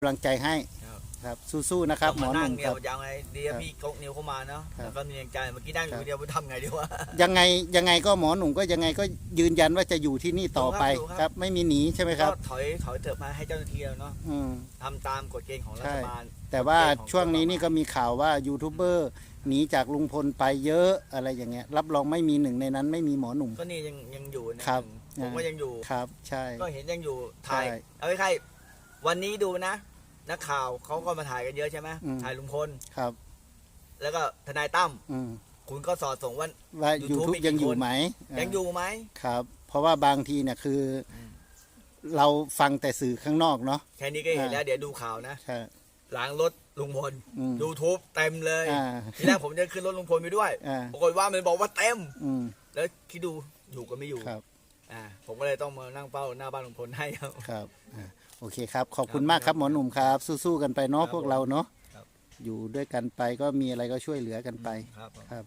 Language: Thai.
กำลังใจให้ครับ ครับสู้ๆนะครับหมอหนั่นุ่งมเดีคยรัวบ ยังไงดีครับพี่กกนิ้วเข้ามาเนาะครับแล้วก็มีแรงใจเมื่อกี้นั่งอครัยู่บ เดียวทำไงดีวะ ยังไงยังไงก็หมอหนุ่มก็ยังไงก็ยืนยันว่าจะอยู่ที่นี่ต่อไปถูกครับ ครับไม่มีหนีใช่ไหมครับก็ถอยถอยเถิดมาให้เจ้าหน้าที่แล้วเนาะอืม ทำตามกฎเกณฑ์ของรัใช่ ฐบาล แต่ว่าโอเคของช่วงนี้นี่ก็มีข่าวว่ายูทูบเบอร์หนีจากลุงพลไปเยอะอะไรอย่างเงี้ยรับรองไม่มีหนึ่งในนั้นไม่มีหมอหนุ่ม ก็นี่ยังยังอยู่นะครับ ผมก็ยังอยู่ ครับ ใช่ ก็เห็นยังอยู่ถ่ายใช่ เอาไว้ใครวันนี้ดูนะ นักข่าวเขาก็มาถ่ายกันเยอะใช่ไหมอืม ถ่ายลุงพลครับ แล้วก็ทนายตั้มอืมคุณก็สอดส่งว่า ว่า YouTube ยูทูบมีกี่ยังอยู่คนไหมยังอยู่ไหม ครับ เพราะว่าบางทีเนี่ยคืออมเราฟังแต่สื่อข้างนอกเนาะ แค่นี้ก็เห็นอ่า แล้ว เดี๋ยวดูข่าวนะ ใช่ หลังรถลุงพล อืมยูทูบเต็มเลย อ่า ทีแรกผมจะขึ้นรถลุงพลไปด้วยอ่า ปรากฏว่ามันบอกว่าเต็ม อืม แล้วคิดดูอยู่ก็ไม่อยู่ครับ อ่าผมก็เลยต้องมานั่งเฝ้าหน้าบ้านลุงพลให้ครับ ครับอ่า โอเคครับ ขอบคุณครับมากครับหมอหนุ่มครับ สู้ๆกันไปเนาะครับพวกเราเนาะครับ อยู่ด้วยกันไปก็มีอะไรก็ช่วยเหลือกันไป ครับผม ครับ